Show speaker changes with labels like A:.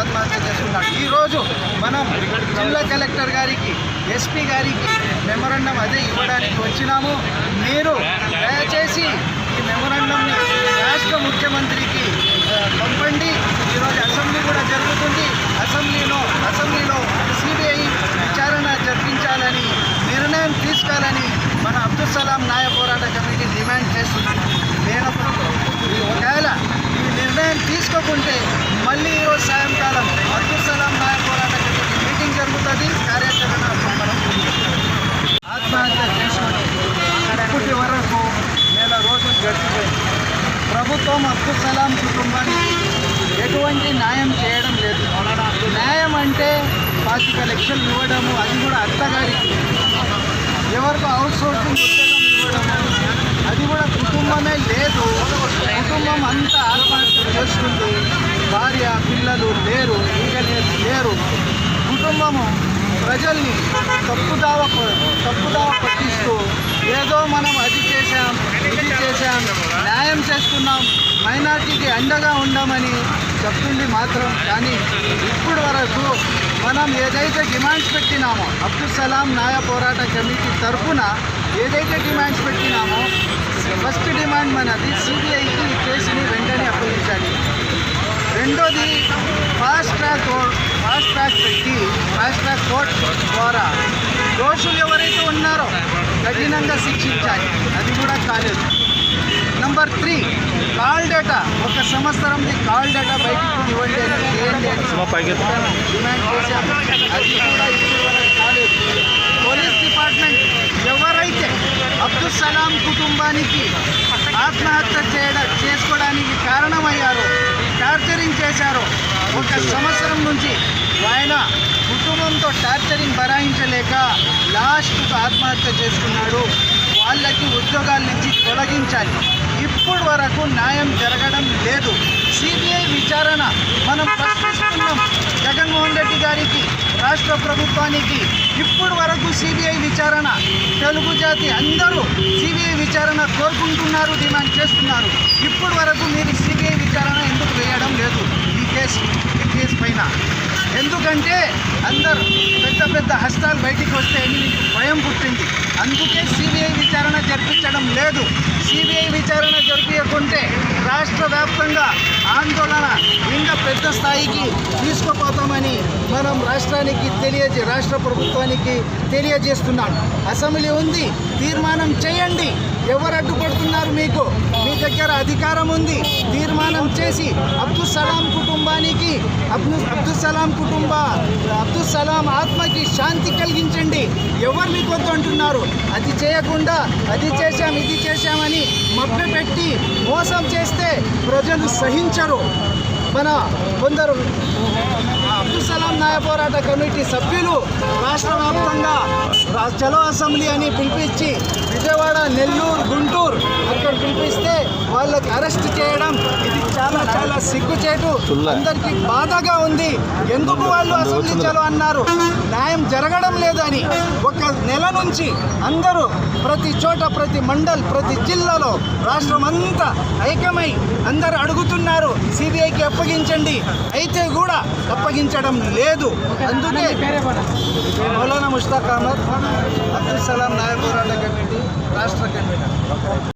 A: ఆత్మహత్య చేసుకున్నాడు. ఈరోజు మనం జిల్లా కలెక్టర్ గారికి ఎస్పీ గారికి మెమొరండం అదే ఇవ్వడానికి వచ్చినాము. మీరు దయచేసి ఈ మెమొరండంని రాష్ట్ర ముఖ్యమంత్రికి పంపండి. ఈరోజు అసెంబ్లీ కూడా జరుగుతుంది అసెంబ్లీలో అసెంబ్లీలో సిబిఐ విచారణ జరిపించాలని నిర్ణయం తీసుకోవాలని మన అబ్దుల్ సలాం న్యాయ పోరాట కమిటీ డిమాండ్ చేస్తుంది లేనప్పుడు ఈ ఒకవేళ ఈ నిర్ణయం తీసుకోకుంటే మళ్ళీ ఈరోజు సాయంకాలం అబ్దుల్ సలాం న్యాయ పోరాట కమిటీ మీటింగ్ జరుగుతుంది కార్యాచరణ మనం ఆత్మహత్య చేసుకొని ఇప్పటి వరకు నెల రోజులు గడిచిపోయింది ప్రభుత్వం అబ్దుల్ సలాం కుటుంబానికి ఎటువంటి న్యాయం చేయడం లేదు. న్యాయం అంటే పాతిక లక్షలు ఇవ్వడము అది కూడా అత్తగారికి ఎవరికి అవుట్ సోర్సింగ్ ఉద్యోగం ఇవ్వడము అది కూడా కుటుంబమే లేదు. కుటుంబం అంతా ఆత్మహత్య చేస్తుంది భార్య పిల్లలు లేరు ఈగలేరు లేరు. కుటుంబము ప్రజల్ని తప్పుదావ తప్పుదావ పట్టిస్తూ ఏదో మనం అది చేశాం ఇది చేశాం న్యాయం చేస్తున్నాం మైనార్టీకి అండగా ఉండమని చెప్తుంది మాత్రం. కానీ ఇప్పుడు వరకు మనం ఏదైతే డిమాండ్స్ పెట్టినామో అబ్దుల్ సలాం న్యాయ పోరాట కమిటీ తరఫున ఏదైతే డిమాండ్స్ పెట్టినామో ఫస్ట్ డిమాండ్ మనది సిబిఐకి ఈ కేసుని వెంటనే అప్పగించాలి. రెండోది ఫాస్ట్ ట్రాక్ ఫాస్ట్ ట్రాక్ పెట్టి ఫాస్ట్ ట్రాక్ కోర్ట్ ద్వారా దోషులు ఎవరైతే ఉన్నారో కఠినంగా శిక్షించాలి అది కూడా కాలేదు. నంబర్ త్రీ కాల్ డేటా ఒక సంవత్సరంది కాల్ డేటా బయటకు ఇవ్వండి అని చేయండి డిమాండ్ చేశాము అది కూడా ఇప్పుడు కాలేదు. పోలీస్ డిపార్ట్మెంట్ ఎవరైతే అబ్దుల్ సలాం కుటుంబానికి ఆత్మహత్య చేయడం చేసుకోవడానికి కారణమయ్యారో టార్చరింగ్ చేశారో ఒక సంవత్సరం నుంచి ఆయన కుటుంబంతో టార్చరింగ్ భరాయించలేక లాస్ట్కు ఆత్మహత్య చేసుకున్నాడు. వాళ్ళకి ఉద్యోగాల నుంచి తొలగించాలి. ఇప్పుడు వరకు న్యాయం జరగడం లేదు. సిబిఐ విచారణ మనం ప్రశ్నిస్తున్నాం జగన్మోహన్ రెడ్డి గారికి రాష్ట్ర ప్రభుత్వానికి ఇప్పుడు వరకు సిబిఐ విచారణ తెలుగు జాతి అందరూ సిబిఐ విచారణ కోరుకుంటున్నారు డిమాండ్ చేస్తున్నారు. ఇప్పుడు వరకు మీరు సిబిఐ విచారణ ఎందుకు వేయడం లేదు? కేసు కేసు పైన. ఎందుకంటే అందరు పెద్ద పెద్ద హస్తాలు బయటికి వస్తే మీకు భయం పుట్టింది అందుకే సిబిఐ విచారణ జరిపించడం లేదు. సిబిఐ విచారణ జరిపించకుంటే రాష్ట్ర వ్యాప్తంగా ఆందోళన ఇంకా పెద్ద స్థాయికి తీసుకుపోతామని మనం రాష్ట్రానికి తెలియజే రాష్ట్ర ప్రభుత్వానికి తెలియజేస్తున్నాం. అసెంబ్లీ ఉంది తీర్మానం చేయండి. ఎవరు అడ్డుపడుతున్నారు మీకు? మీ దగ్గర అధికారం ఉంది. తీర్మానం చేసి అబ్దుల్ సలాం కుటుంబం కుటుంబానికి అబ్దుల్ అబ్దుల్ సలాం కుటుంబ అబ్దుల్ సలాం ఆత్మకి శాంతి కలిగించండి. ఎవరు మీకు వద్దు అంటున్నారు? అది చేయకుండా అది చేశాం ఇది చేశామని మభ్యపెట్టి మోసం చేస్తే ప్రజలు సహించరు. మన కొందరు అబ్దుల్ సలాం న్యాయ పోరాట కమిటీ సభ్యులు రాష్ట్ర వ్యాప్తంగా చలో అసెంబ్లీ అని పిలిపించి విజయవాడ నెల్లూరు గుంటూరు అక్కడ పిలిపిస్తే వాళ్ళకి అరెస్ట్ చేయడం ఇది చాలా చాలా సిగ్గుచేటు. అందరికీ బాధగా ఉంది. ఎందుకు వాళ్ళు అసెంబ్లీ చలో అన్నారు? న్యాయం జరగడం లేదని. ఒక నెల నుంచి అందరూ ప్రతి చోట ప్రతి మండల్ ప్రతి జిల్లాలో రాష్ట్రం అంతా ఐక్యమై అందరూ అడుగుతున్నారు. సిబిఐకి అప్పగించండి. అయితే కూడా అప్పగించడం లేదు. అందుకే మౌలానా ముష్తాక్ అహ్మద్ అబ్దుల్ సలాం నాయ కమిటీ రాష్ట్ర కమిటీ.